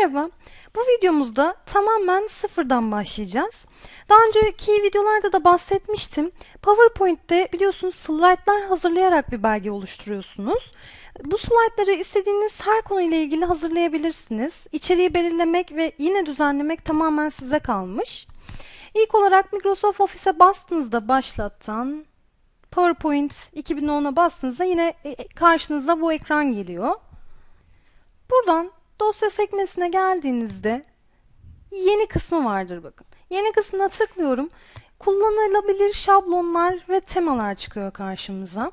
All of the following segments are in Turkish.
Merhaba. Bu videomuzda tamamen sıfırdan başlayacağız. Daha önceki videolarda da bahsetmiştim. PowerPoint'te biliyorsunuz slaytlar hazırlayarak bir belge oluşturuyorsunuz. Bu slaytları istediğiniz her konuyla ilgili hazırlayabilirsiniz. İçeriği belirlemek ve yine düzenlemek tamamen size kalmış. İlk olarak Microsoft Office'e bastığınızda başlattan PowerPoint 2010'a bastığınızda yine e, karşınıza bu ekran geliyor. Buradan dosya sekmesine geldiğinizde yeni kısmı vardır bakın. Yeni kısmına tıklıyorum. Kullanılabilir şablonlar ve temalar çıkıyor karşımıza.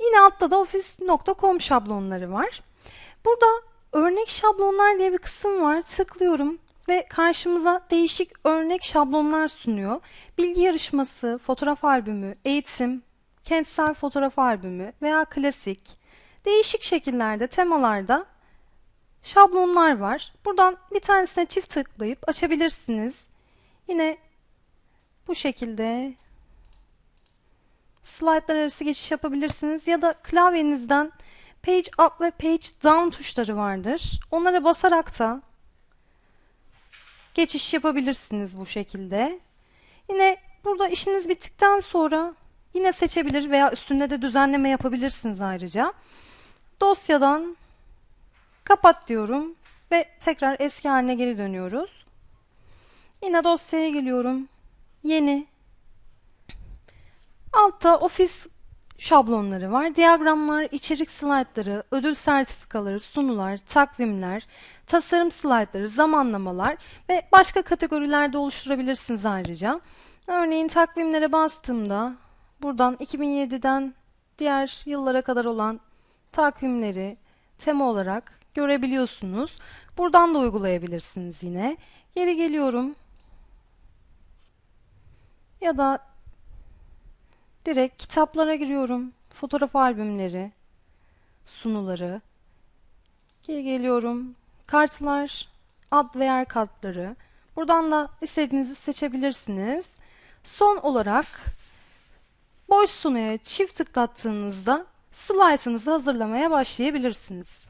Yine altta da office.com şablonları var. Burada örnek şablonlar diye bir kısım var. Tıklıyorum ve karşımıza değişik örnek şablonlar sunuyor. Bilgi yarışması, fotoğraf albümü, eğitim, kentsel fotoğraf albümü veya klasik. Değişik şekillerde, temalarda şablonlar var. Buradan bir tanesine çift tıklayıp açabilirsiniz. Yine bu şekilde slaytlar arası geçiş yapabilirsiniz ya da klavyenizden page up ve page down tuşları vardır. Onlara basarak da geçiş yapabilirsiniz bu şekilde. Yine burada işiniz bittikten sonra yine seçebilir veya üstünde de düzenleme yapabilirsiniz ayrıca. Dosyadan kapat diyorum ve tekrar eski haline geri dönüyoruz. Yine dosyaya geliyorum. Yeni. Altta ofis şablonları var. Diyagramlar, içerik slaytları, ödül sertifikaları, sunular, takvimler, tasarım slaytları, zamanlamalar ve başka kategorilerde oluşturabilirsiniz ayrıca. Örneğin takvimlere bastığımda buradan 2007'den diğer yıllara kadar olan takvimleri tema olarak görebiliyorsunuz. Buradan da uygulayabilirsiniz yine. Geri geliyorum. Ya da direkt kitaplara giriyorum. Fotoğraf albümleri, sunuları. Geri geliyorum. Kartlar, ad ve yer kartları. Buradan da istediğinizi seçebilirsiniz. Son olarak boş sunuya çift tıklattığınızda slaytınızı hazırlamaya başlayabilirsiniz.